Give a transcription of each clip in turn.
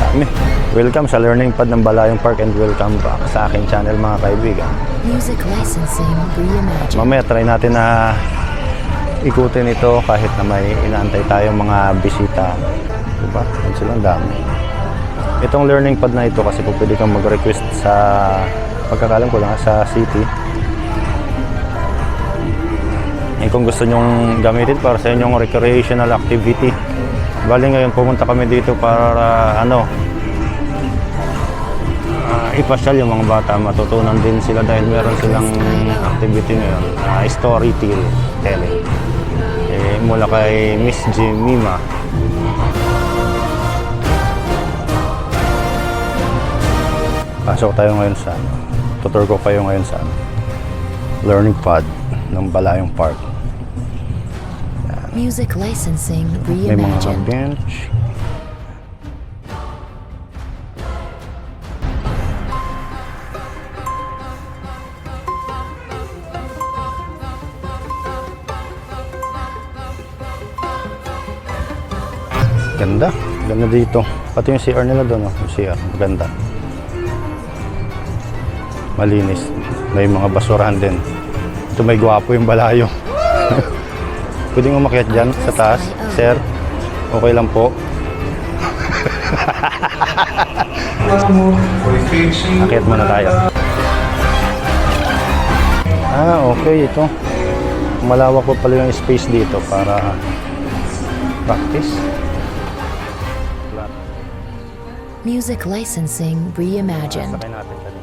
Dami. Welcome sa Learning Pad ng Balayong Park and welcome back sa aking channel mga kaibigan. Music licensing reimagined. Mamaya try natin na ikutin ito kahit na may inaantay tayong mga bisita. Diba? Yan silang dami. Itong learning pad na ito kasi kung pwede kang mag-request sa pagkakalam ko lang sa city. Eh, kung gusto nyong gamitin para sa inyong recreational activity. Bali ngayon pumunta kami dito para ano ah, ipasyal yung mga bata. Matutunan din sila dahil meron silang activity ngayon. Uh, story tell, telling. Eh, mula kay Miss Jemima. Pasok tayo ngayon sa ano. Tutur ko kayo ngayon sa ano, learning pod ng Balayong Park. Music licensing May mga reimagined. bench. Ganda. Ganda dito. Pati yung CR nila doon. Oh. Yung CR. Ganda. Malinis. May mga basurahan din. Ito may gwapo yung balayo. Pwedeng umakyat dyan sa taas. Sir, okay lang po. Akyat muna tayo. Ah, okay. Ito. Malawak pa pala yung space dito para practice. Music licensing reimagined. Sakay natin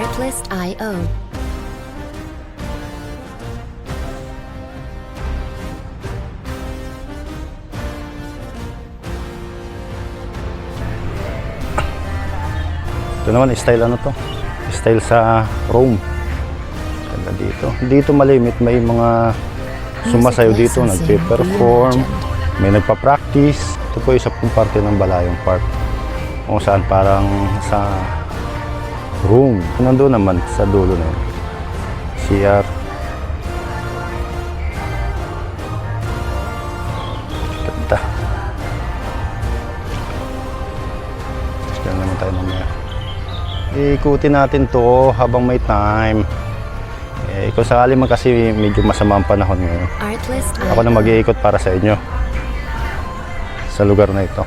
Artlist.io. Ito naman, style ano to? Style sa Rome. Ganda dito. Dito malimit, may mga sumasayo dito, nagpe-perform, may nagpa-practice. Ito po isa pong parte ng Balayong Park. Kung saan parang sa room. Nandun naman sa dulo na yun. CR. Ganda. Diyan naman tayo mamaya. Ikutin natin to habang may time. Eh, kung sakali man kasi medyo masama ang panahon ngayon. Ako na mag-iikot para sa inyo. Sa lugar na ito.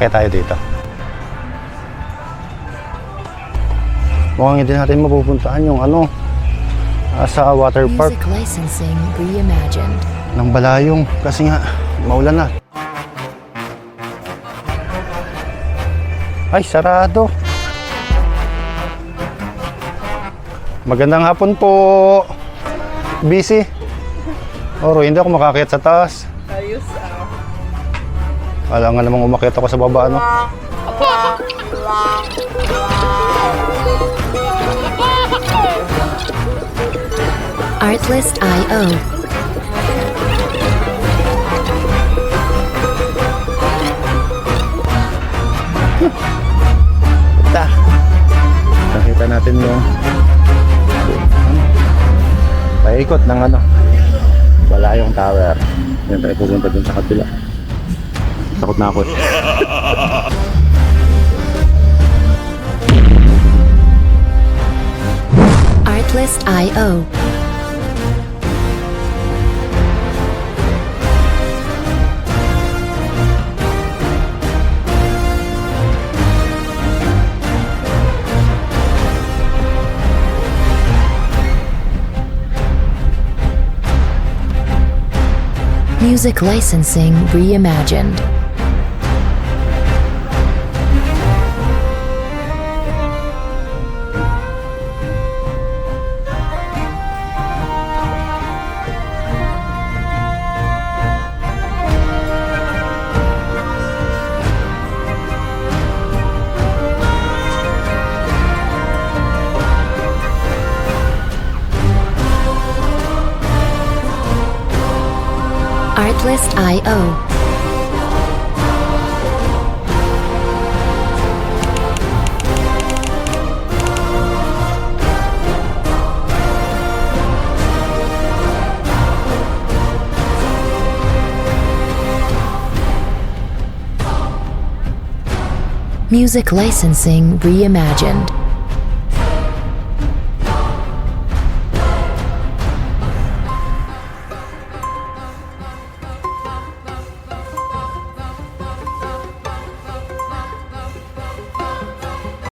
Akya tayo dito. Mukhang hindi natin mapupuntahan yung ano, ah, sa water park Music licensing reimagined. ng Balayong kasi nga maulan na. Ay, sarado. Magandang hapon po. Busy. Oro, hindi ako makakit sa taas. Ayos ah. Wala nga namang umakyat ako sa baba, ano? Artlist.io. Ta. Nakita natin yung paikot ng ano. Wala yung tower. Yan tayo pupunta dun sa kabila. Takot na ako. Artlist.io. Music licensing reimagined. Artlist.io. Music licensing reimagined.